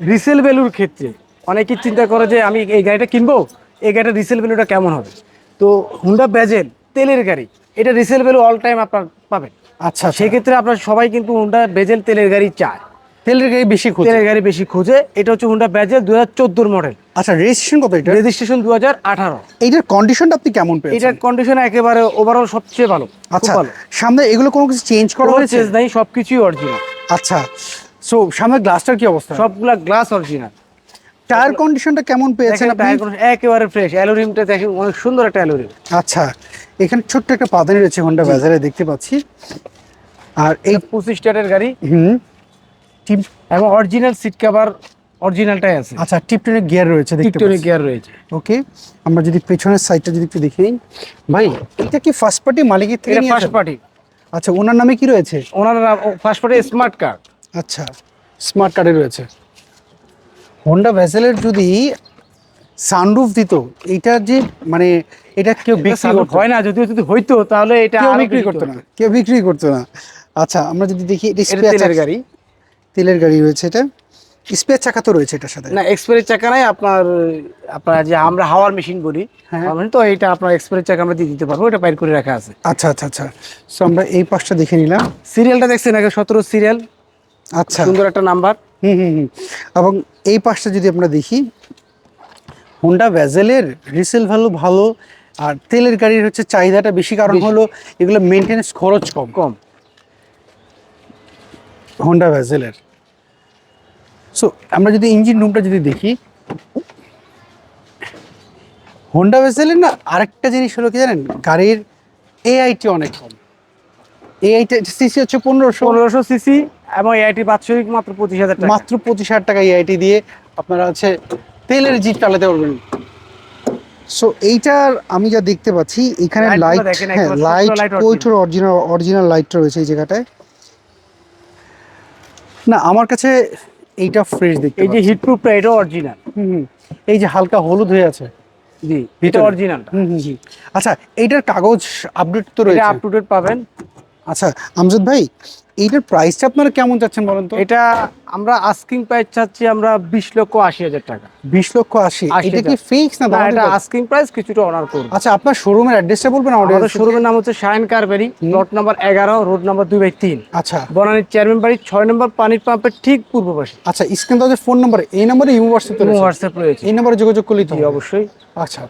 Resale ভ্যালুর ক্ষেত্রে অনেকেই চিন্তা করে যে আমি এই গাড়িটা কিনবো এই গাড়িটা রিসেল ভ্যালুটা কেমন হবে? তো হুন্ডা ব্যাজেল তেলের গাড়ি এটা রিসেল ভ্যালু অল টাইম আপনার পাবেন। আচ্ছা সেক্ষেত্রে আপনার সবাই কিন্তু হুন্ডা বেজেল তেলের গাড়ি চায়। তেলের গাড়ি বেশি খুঁজে। তেলের গাড়ি বেশি খোঁজে এটা হচ্ছে হুন্ডা ব্যাজেল দু হাজার চোদ্দোর মডেল আচ্ছা রেজিস্ট্রেশন কত এটা রেজিস্ট্রেশন দু হাজার আঠারো। এইটার কন্ডিশনটা আপনি কেমন পেয়েছেন? এটার কন্ডিশন একেবারে ওভারঅল সবচেয়ে ভালো আচ্ছা ভালো। সামনে এগুলো কোনো কিছু চেঞ্জ করা হয়েছে? চেঞ্জ নাই সবকিছুই অরিজিনাল আচ্ছা সো সামনে গ্লাসটার কি অবস্থা? সবগুলা গ্লাস অরিজিনাল টায়ার কন্ডিশনটা কেমন পেয়েছেন আপনি? একেবারে ফ্রেশ অ্যালোরিমটা দেখেন অনেক সুন্দর একটা অ্যালোরিম আচ্ছা এখানে ছোট্ট একটা পাদানি রয়েছে হোন্ডা বাজারে দেখতে পাচ্ছি। আর এই পঁচিশ টাটের গাড়ি। হুম। টিপ এবং অরিজিনাল সিট কভার অরিজিনালটাই আছে। আচ্ছা টিপটনের গিয়ার রয়েছে পাচ্ছি। গিয়ার রয়েছে। ওকে আমরা যদি পেছনের সাইডটা যদি একটু দেখে। নিই ভাই এটা কি ফার্স্ট পার্টি মালিকের থেকে ফার্স্ট পার্টি আচ্ছা ওনার নামে কি রয়েছে? Owner first party smart card আচ্ছা স্মার্ট কার্ডে রয়েছে। হোন্ডা ভেসেলের যদি সানরুফ দিত এইটার যে মানে এটা কেউ বিক্রি হয় না যদিও যদি হইতো তাহলে এটা কেউ বিক্রি করতো না কেউ বিক্রি করতো না। আচ্ছা আমরা যদি দেখি এটা এটা তেলের গাড়ি। তেলের গাড়ি রয়েছে এটা। স্পেয়ার চাকা তো রয়েছে এটার সাথে। না এক্সপ্রেস চাকা নাই আপনার আপনার যে আমরা হাওয়ার মেশিন বলি হ্যাঁ। তো এটা আপনার এক্সপ্রেস চাকা আমরা দিয়ে দিতে পারব এটা বাইর করে রাখা আছে। আচ্ছা আচ্ছা আচ্ছা। সো আমরা এই পাশটা দেখে নিলাম। সিরিয়ালটা দেখছেন আগে সতেরো সিরিয়াল আচ্ছা। সুন্দর একটা নাম্বার। হুম হুম হুম। এবং এই পাশটা যদি আমরা দেখি হোন্ডা ভ্যাজেলের রিসেল ভ্যালু ভালো আর তেলের গাড়ির হচ্ছে চাহিদাটা বেশি কারণ হলো এগুলো মেনটেন্স খরচ কম। কম। হোন্ডা ভ্যাজেলের সো আমরা যদি ইঞ্জিন রুমটা যদি দেখি হোন্ডা ভ্যাজেলের না আরেকটা জিনিস হলো কি জানেন গাড়ির এআইটি অনেক কম। এআইটি সিসি হচ্ছে পনেরোশো। পনেরোশো সিসি এবং এআইটি বাৎসরিক মাত্র পঁচিশ হাজার টাকা। মাত্র পঁচিশ হাজার টাকা এআইটি দিয়ে আপনারা হচ্ছে তেলের জিপ চালাতে পারবেন। সো এইটার আমি যা দেখতে পাচ্ছি এখানে লাইট হ্যাঁ লাইট প্রচুর অরিজিনাল অরিজিনাল লাইটটা রয়েছে এই জায়গাটায়। না আমার কাছে এইটা ফ্রেশ দেখতে এই যে হিট প্রুফটা এটাও অরিজিনাল হুম। এই যে হালকা হলুদ হয়ে আছে। জি এটা ভিতরে। অরিজিনালটা হুম, হুম। আচ্ছা এইটার কাগজ আপডেট তো রয়েছে। আপ টু ডেট পাবেন। আচ্ছা আমজাদ ভাই এইটার প্রাইসটা আপনারা কেমন চাচ্ছেন বলেন তো? এটা আমরা আস্কিং প্রাইস চাচ্ছি আমরা বিশ লক্ষ আশি হাজার টাকা। বিশ লক্ষ আশি। এটা কি ফিক্স না এটা আস্কিং প্রাইস কিছুটা অনার করব। আচ্ছা আপনার শোরুমের অ্যাড্রেসটা বলবেন আমাদের শোরুমের নাম হচ্ছে শাইন কারবেরি প্লট নাম্বার এগারো রোড নাম্বার দুই বাই তিন। আচ্ছা। বনানীর চেয়ারম্যান বাড়ি ছয় নম্বর পানির পাম্পের ঠিক পূর্ব পাশে। আচ্ছা স্ক্রিন ফোন নাম্বার এই নাম্বারে ইমো হোয়াটসঅ্যাপ রয়েছে? হোয়াটসঅ্যাপ রয়েছে। এই নম্বরে যোগাযোগ করলেই তো অবশ্যই। আচ্ছা।